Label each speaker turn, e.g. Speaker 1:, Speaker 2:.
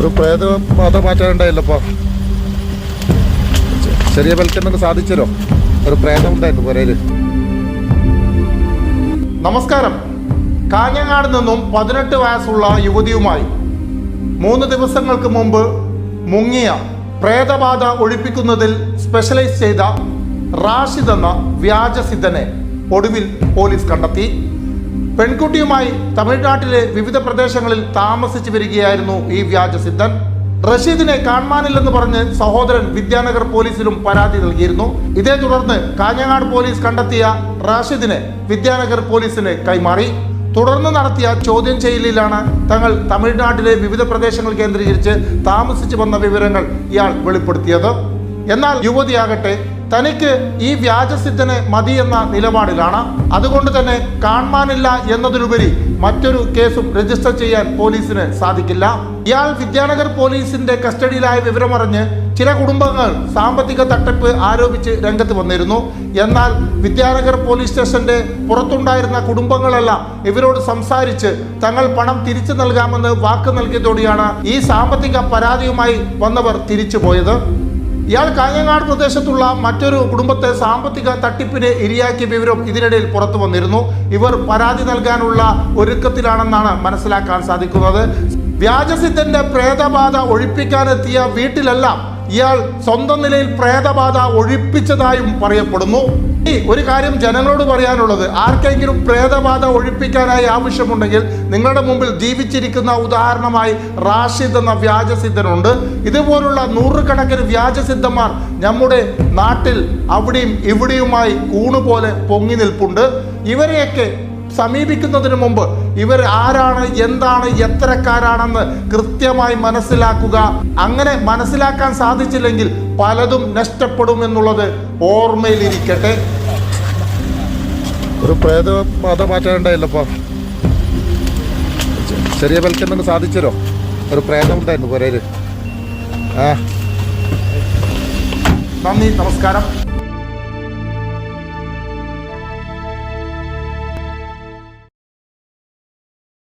Speaker 1: ഒരു പ്രേത ബാധ മാറ്റാനുണ്ടായില്ലപ്പോ. വെളിച്ചെണ്ണ സാധിച്ചല്ലോ. ഒരു പ്രേതം ഉണ്ടായിരുന്നു പുരയിൽ.
Speaker 2: നമസ്കാരം. കാഞ്ഞങ്ങാട് നിന്നും പതിനെട്ട് വയസ്സുള്ള യുവതിയുമായി മൂന്ന് ദിവസങ്ങൾക്ക് മുമ്പ് മുങ്ങിയ പ്രേതബാധ ഒഴിപ്പിക്കുന്നതിൽ സ്പെഷ്യലൈസ് ചെയ്ത റാഷിദ് എന്ന വ്യാജസിദ്ധനെ ഒടുവിൽ പോലീസ് കണ്ടെത്തി. പെൺകുട്ടിയുമായി തമിഴ്നാട്ടിലെ വിവിധ പ്രദേശങ്ങളിൽ താമസിച്ചു വരികയായിരുന്നു ഈ വ്യാജ സിദ്ധൻ. റഷീദിനെ കാണാനില്ലെന്ന് പറഞ്ഞ് സഹോദരൻ വിദ്യാനഗർ പോലീസിലും പരാതി നൽകിയിരുന്നു. ഇതേ തുടർന്ന് കാഞ്ഞങ്ങാട് പോലീസ് കണ്ടെത്തിയ റാഷിദിനെ വിദ്യാനഗർ പോലീസിന് കൈമാറി. തുടർന്ന് നടത്തിയ ചോദ്യം ചെയ്യലിലാണ് തങ്ങൾ തമിഴ്നാട്ടിലെ വിവിധ പ്രദേശങ്ങൾ കേന്ദ്രീകരിച്ച് താമസിച്ചു വന്ന വിവരങ്ങൾ ഇയാൾ വെളിപ്പെടുത്തിയത്. എന്നാൽ യുവതിയാകട്ടെ തനിക്ക് ഈ വ്യാജസിദ്ധനെ മതി എന്ന നിലപാടിലാണ്. അതുകൊണ്ട് തന്നെ കാണാനില്ല എന്നതിലുപരി മറ്റൊരു കേസും രജിസ്റ്റർ ചെയ്യാൻ പോലീസിന് സാധിക്കില്ല. ഇയാൾ വിദ്യാനഗർ പോലീസിന്റെ കസ്റ്റഡിയിലായ വിവരമറിഞ്ഞ് ചില കുടുംബങ്ങൾ സാമ്പത്തിക തട്ടിപ്പ് ആരോപിച്ച് രംഗത്ത് വന്നിരുന്നു. എന്നാൽ വിദ്യാനഗർ പോലീസ് സ്റ്റേഷന്റെ പുറത്തുണ്ടായിരുന്ന കുടുംബങ്ങളെല്ലാം ഇവരോട് സംസാരിച്ച് തങ്ങൾ പണം തിരിച്ചു നൽകാമെന്ന് വാക്ക് നൽകിയതോടെയാണ് ഈ സാമ്പത്തിക പരാതിയുമായി വന്നവർ തിരിച്ചുപോയത്. ഇയാൾ കാഞ്ഞങ്ങാട് പ്രദേശത്തുള്ള മറ്റൊരു കുടുംബത്തെ സാമ്പത്തിക തട്ടിപ്പിന് ഇരയാക്കിയ വിവരം ഇതിനിടയിൽ പുറത്തു വന്നിരുന്നു. ഇവർ പരാതി നൽകാനുള്ള ഒരുക്കത്തിലാണെന്നാണ് മനസ്സിലാക്കാൻ സാധിക്കുന്നത്. വ്യാജസിദ്ധന്റെ പ്രേതബാധ ഒഴിപ്പിക്കാനെത്തിയ വീട്ടിലെല്ലാം ഇയാൾ സ്വന്തം നിലയിൽ പ്രേതബാധ ഒഴിപ്പിച്ചതായും പറയപ്പെടുന്നു. ഈ ഒരു കാര്യം ജനങ്ങളോട് പറയാനുള്ളത്. ആർക്കെങ്കിലും പ്രേതബാധ ഒഴിപ്പിക്കാനായി ആവശ്യമുണ്ടെങ്കിൽ നിങ്ങളുടെ മുമ്പിൽ ജീവിച്ചിരിക്കുന്ന ഉദാഹരണമായി റാഷിദ് എന്ന വ്യാജസിദ്ധനുണ്ട്. ഇതുപോലുള്ള നൂറുകണക്കിന് വ്യാജസിദ്ധന്മാർ നമ്മുടെ നാട്ടിൽ അവിടെയും ഇവിടെയുമായി കൂണുപോലെ പൊങ്ങി നിൽപ്പുണ്ട്. ഇവരെയൊക്കെ സമീപിക്കുന്നതിന് മുമ്പ് ഇവർ ആരാണ് എന്താണ് എത്രക്കാരാണെന്ന് കൃത്യമായി മനസ്സിലാക്കുക. അങ്ങനെ മനസ്സിലാക്കാൻ സാധിച്ചില്ലെങ്കിൽ പലതും നഷ്ടപ്പെടും എന്നുള്ളത് ഓർമ്മയിലിരിക്കട്ടെ.
Speaker 1: ഒരു പ്രേത ബാധ മാറ്റാനുണ്ടായില്ലപ്പോ വൽക്കരണം സാധിച്ചല്ലോ? ഒരു പ്രേതം ഉണ്ടായിരുന്നു പോരേര് ആ.
Speaker 2: നന്ദി നമസ്കാരം.